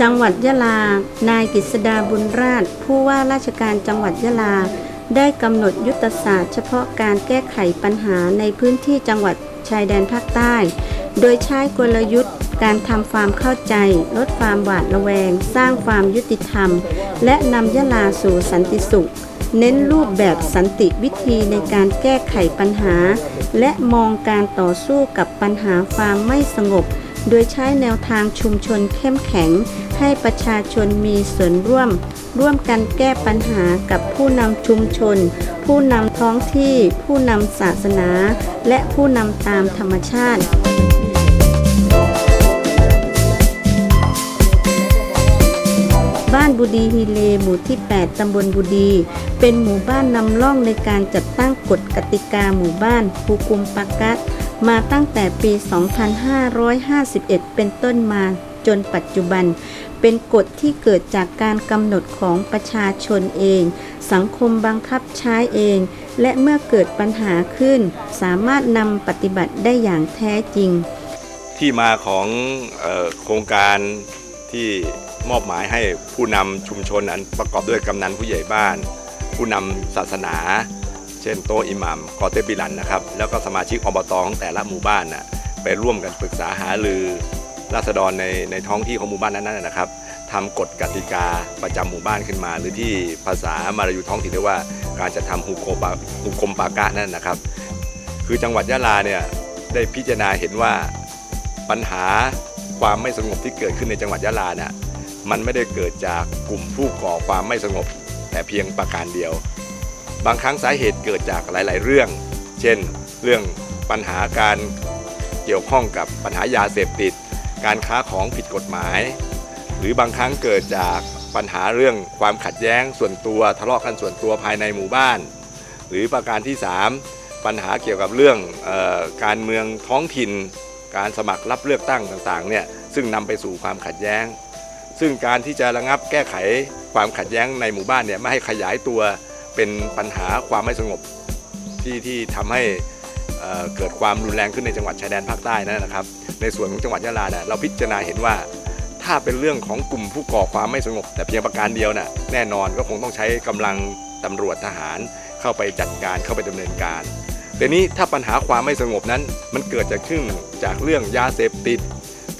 จังหวัดยะลา นายกฤษดาบุญราช ผู้ว่าราชการจังหวัดยะลา ได้กำหนดยุทธศาสตร์เฉพาะการแก้ไขปัญหาในพื้นที่จังหวัดชายแดนภาคใต้ โดยใช้กลยุทธ์การทำความเข้าใจ ลดความหวาดระแวง สร้างความยุติธรรม และนำยะลาสู่สันติสุข เน้นรูปแบบสันติวิธีในการแก้ไขปัญหา และมองการต่อสู้กับปัญหาความไม่สงบ โดยใช้แนวทางชุมชนเข้มแข็ง ให้ประชาชนมีส่วนร่วม ร่วมกันแก้ปัญหากับผู้นำชุมชน ผู้นำท้องที่ ผู้นำศาสนา และผู้นำตามธรรมชาติบ้านบุดีฮีเลหมู่ที่ 8 ตำบลบุดี เป็นหมู่บ้านนำร่องในการจัดตั้งกฎกติกาหมู่บ้านภูกุมปากัส มาตั้งแต่ปี 2551 เป็นต้นมาจนปัจจุบัน เป็นกฎที่เกิดจากการกำหนดของประชาชนเอง สังคมบังคับใช้เอง และเมื่อเกิดปัญหาขึ้น สามารถนำปฏิบัติได้อย่างแท้จริง ที่มาของออโครงการที่มอบหมายให้ผู้นำชุมชนอันประกอบด้วยกำนันผู้ใหญ่บ้าน ผู้นำศาสนา เช่นโตะอิหมัมกอเตบิลันนะครับ แล้วก็สมาชิกอบตของแต่ละหมู่บ้านน่ะไปร่วมกันปรึกษาหารือราษฎรในในท้องที่ของหมู่บ้านนั้นๆนะครับทำกฎกติกาประจำหมู่บ้านขึ้นมา หรือที่ภาษามาลายูท้องถิ่นเรียกว่าการจะทำฮุโกปาฮุกมปากะนั่นนะครับ คือจังหวัดยะลาเนี่ยได้พิจารณาเห็นว่าปัญหาความไม่สงบที่เกิดขึ้นในจังหวัดยะลาเนี่ยมันไม่ได้เกิดจากกลุ่มผู้ก่อความไม่สงบแต่เพียงประการเดียว บางครั้งสาเหตุเกิดจากหลาย ๆ เรื่อง เช่น เรื่องปัญหาการเกี่ยวข้องกับปัญหายาเสพติด การค้าของผิดกฎหมาย หรือบางครั้งเกิดจากปัญหาเรื่องความขัดแย้งส่วนตัวทะเลาะกันส่วนตัวภายในหมู่บ้าน หรือประการที่ 3 ปัญหาเกี่ยวกับเรื่องออการเมืองท้องถิ่น การสมัครรับเลือกตั้งต่างๆเนี่ยซึ่งนำไปสู่ความขัดแย้ง ซึ่งการที่จะระงับแก้ไขความขัดแย้งในหมู่บ้านเนี่ยไม่ให้ขยายตัว เป็นปัญหาความไม่สงบที่ที่ทำให้เอ่อเกิดความรุนแรงขึ้นในจังหวัดชายแดนภาคใต้นั่นนะครับ ในส่วนของจังหวัดยะลาเนี่ยเราพิจารณาเห็นว่า ถ้าเป็นเรื่องของกลุ่มผู้ก่อความไม่สงบ แต่เพียงประการเดียวน่ะแน่นอนก็คงต้องใช้กำลังตำรวจทหารเข้าไปจัดการเข้าไปดำเนินการ แต่นี้ถ้าปัญหาความไม่สงบนั้น มันเกิดจากขึ้นจากเรื่องยาเสพติด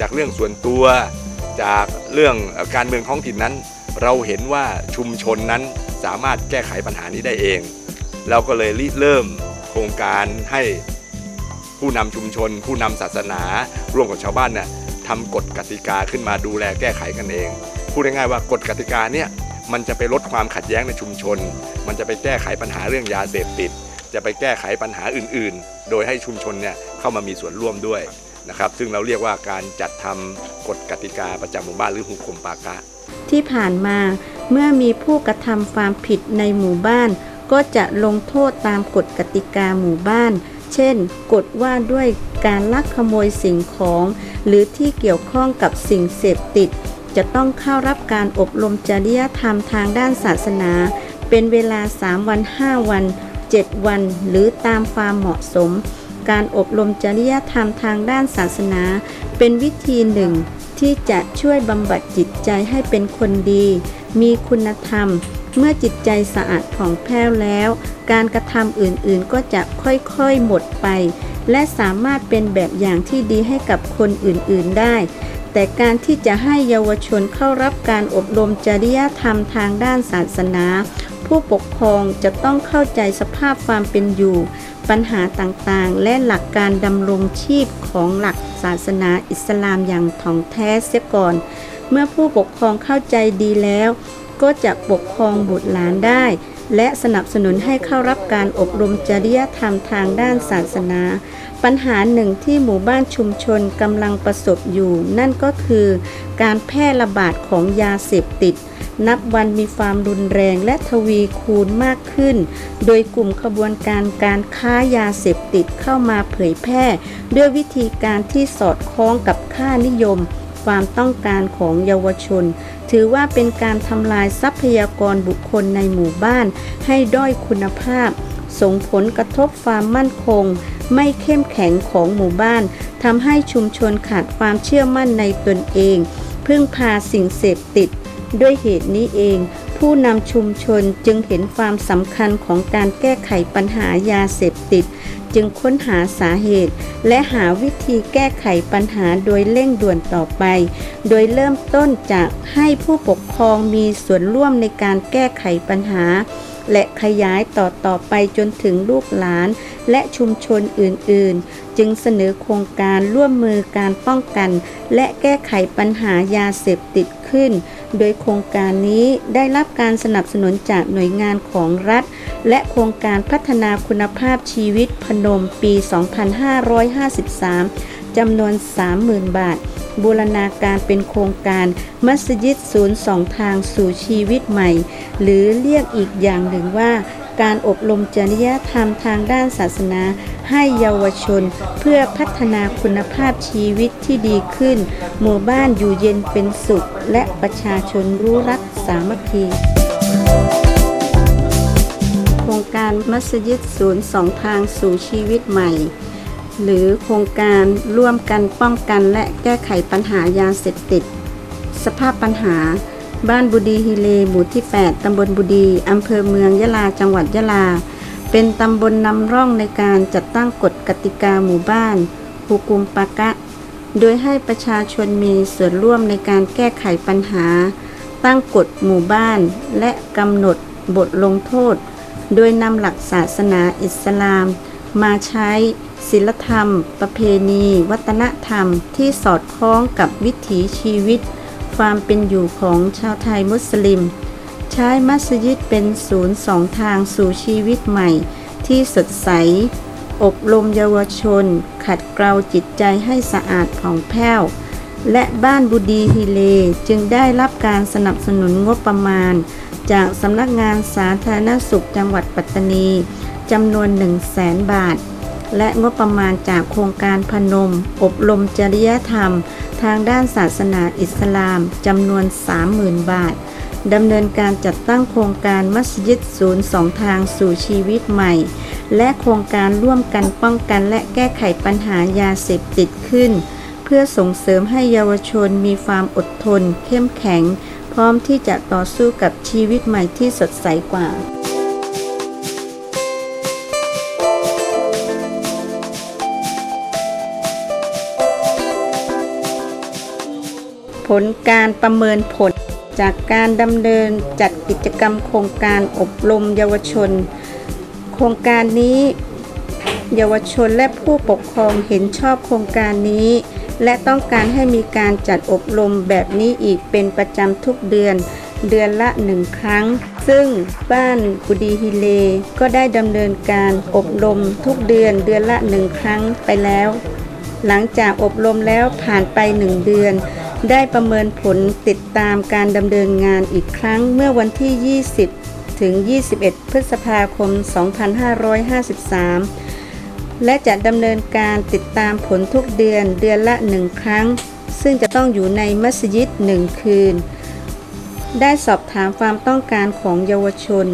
จากเรื่องส่วนตัว จากเรื่องเอ่อการเมืองท้องถิ่นนั้น เราเห็นว่าชุมชนนั้นสามารถแก้ไขปัญหานี้ได้เอง เราก็เลยริเริ่มโครงการให้ผู้นำชุมชน ผู้นำศาสนาร่วมกับชาวบ้านเนี่ยทำกฎกติกาขึ้นมาดูแลแก้ไขกันเอง พูดง่ายๆว่ากฎกติกาเนี่ยมันจะไปลดความขัดแย้งในชุมชน มันจะไปแก้ไขปัญหาเรื่องยาเสพติด จะไปแก้ไขปัญหาอื่น ๆ โดยให้ชุมชนเนี่ยเข้ามามีส่วนร่วมด้วย นะครับซึ่งเราเรียกว่าการจัดทำกฎกติกาประจำหมู่บ้านหรือหุกคมปากะ ที่ผ่านมาเมื่อมีผู้กระทำความผิดในหมู่บ้าน ก็จะลงโทษตามกฎกติกาหมู่บ้าน เช่น กฎว่าด้วยการลักขโมยสิ่งของ หรือที่เกี่ยวข้องกับสิ่งเสพติด จะต้องเข้ารับการอบรมจริยธรรมทางด้านศาสนา เป็นเวลา 3 วัน 5 วัน 7 วัน หรือตามความเหมาะสม การอบรมจริยธรรมทางด้านศาสนา เป็นวิธีหนึ่งที่จะช่วยบำบัดจิตใจให้เป็นคนดี มีคุณธรรม เมื่อจิตใจสะอาดผ่องแผ้วแล้ว การกระทำอื่นๆก็จะค่อยๆหมดไป และสามารถเป็นแบบอย่างที่ดีให้กับคนอื่นๆได้ แต่การที่จะให้เยาวชนเข้ารับการอบรมจริยธรรมทางด้านศาสนา ผู้ปกครองจะต้องเข้าใจสภาพความเป็นอยู่ ปัญหาต่างๆ และหลักการดำรงชีพของหลักศาสนาอิสลามอย่างถ่องแท้เสียก่อน เมื่อผู้ปกครองเข้าใจดีแล้ว ก็จะปกครองบุตรหลานได้ และสนับสนุนให้เข้ารับการอบรมจริยธรรมทางด้านศาสนา ปัญหาหนึ่งที่หมู่บ้านชุมชนกำลังประสบอยู่ นั่นก็คือการแพร่ระบาดของยาเสพติด นับวันมีความรุนแรงและทวีคูณมากขึ้น โดยกลุ่มขบวนการการค้ายาเสพติดเข้ามาเผยแพร่ ด้วยวิธีการที่สอดคล้องกับค่านิยม ความต้องการของเยาวชน ถือว่าเป็นการทำลายทรัพยากรบุคคลในหมู่บ้าน ให้ด้อยคุณภาพ ส่งผลกระทบความมั่นคง ไม่เข้มแข็งของหมู่บ้านทำให้ชุมชนขาดความเชื่อมั่นในตนเอง พึ่งพาสิ่งเสพติด ด้วยเหตุนี้เองผู้นำชุมชนจึงเห็นความสำคัญของการแก้ไขปัญหายาเสพติด จึงค้นหาสาเหตุ และหาวิธีแก้ไขปัญหาโดยเร่งด่วนต่อไป โดยเริ่มต้นจากให้ผู้ปกครองมีส่วนร่วมในการแก้ไขปัญหาและขยายต่อต่อไปจนถึงลูกหลาน และชุมชนอื่นๆ จึงเสนอโครงการร่วมมือการป้องกัน และแก้ไขปัญหายาเสพติดขึ้น โดยโครงการนี้ได้รับการสนับสนุนจากหน่วยงานของรัฐ และโครงการพัฒนาคุณภาพชีวิตพนมปี 2553 จำนวน 30,000 บาท บูรณาการเป็นโครงการมัสยิดศูนย์สองทางสู่ชีวิตใหม่ หรือเรียกอีกอย่างหนึ่งว่า การอบรมจริยธรรมทางด้านศาสนา ให้เยาวชน เพื่อพัฒนาคุณภาพชีวิตที่ดีขึ้น หมู่บ้านอยู่เย็นเป็นสุข และประชาชนรู้รักสามัคคีโครงการมัสยิดศูนย์สองทางสู่ชีวิตใหม่ หรือโครงการร่วมกันป้องกันและแก้ไขปัญหายาเสพติด สภาพปัญหา บ้านบุดีฮิเลหมู่ที่ 8 ตำบลบุดี อำเภอเมืองยะลา จังหวัดยะลา เป็นตำบลนำร่องในการจัดตั้งกฎกติกาหมู่บ้านฮูกุมปากะ โดยให้ประชาชนมีส่วนร่วมในการแก้ไขปัญหา ตั้งกฎหมู่บ้าน และกำหนดบทลงโทษ โดยนำหลักศาสนาอิสลาม มาใช้ ศิลธรรม ประเพณี วัฒนธรรม ที่สอดคล้องกับวิถีชีวิต ความเป็นอยู่ของชาวไทยมุสลิม ใช้มัสยิดเป็นศูนย์สองทางสู่ชีวิตใหม่ ที่สดใส อบรมเยาวชน ขัดเกลาจิตใจให้สะอาดผ่องแผ้ว และบ้านบุดีฮิเลจึงได้รับการสนับสนุนงบประมาณ จากสำนักงานสาธารณสุขจังหวัดปัตตานีจำนวน 1 0 0 0 0แสนบาท และงบประมาณจากโครงการพนม อบรมจริยธรรม ทางด้านศาสนาอิสลามจำนวน 30,000 บาทดำเนินการจัดตั้งโครงการมัสยิดศูนย์สองทางสู่ชีวิตใหม่ และโครงการร่วมกันป้องกันและแก้ไขปัญหายาเสพติดขึ้น เพื่อส่งเสริมให้เยาวชนมีความอดทน เข้มแข็ง พร้อมที่จะต่อสู้กับชีวิตใหม่ที่สดใสกว่า ผลการประเมินผลจากการดำเนินจัดกิจกรรมโครงการอบรมเยาวชน โครงการนี้ เยาวชนและผู้ปกครองเห็นชอบโครงการนี้ และต้องการให้มีการจัดอบรมแบบนี้อีกเป็นประจำทุกเดือน เดือนละหนึ่งครั้ง ซึ่งบ้านกุดีฮิเล ก็ได้ดำเนินการอบรมทุกเดือนเดือนละหนึ่งครั้งไปแล้ว หลังจากอบรมแล้วผ่านไปหนึ่งเดือน ได้ประเมินผลติดตามการดำเนินงานอีกครั้งเมื่อวันที่ 20 ถึง 21 พฤษภาคม 2553 และจะดำเนินการติดตามผลทุกเดือนเดือนละหนึ่งครั้ง ซึ่งจะต้องอยู่ในมัสยิดหนึ่งคืน ได้สอบถามความต้องการของเยาวชน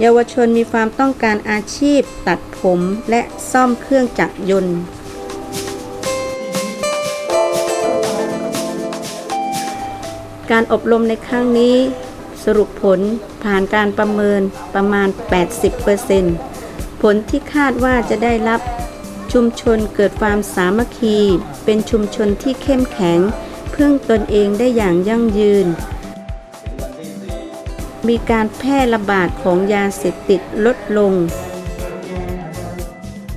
เยาวชนมีความต้องการอาชีพตัดผมและซ่อมเครื่องจักรยนต์ การอบรมในครั้งนี้ สรุปผลผ่านการประเมินประมาณ 80%ผลที่คาดว่าจะได้รับชุมชนเกิดความสามัคคี เป็นชุมชนที่เข้มแข็ง พึ่งตนเองได้อย่างยั่งยืน มีการแพร่ระบาดของยาเสพติดลดลง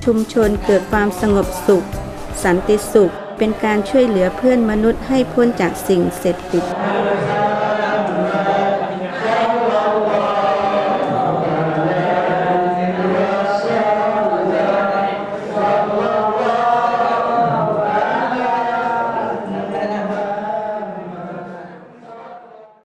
ชุมชนเกิดความสงบสุข สันติสุข เป็นการช่วยเหลือเพื่อนมนุษย์ให้พ้นจากสิ่งเสพติด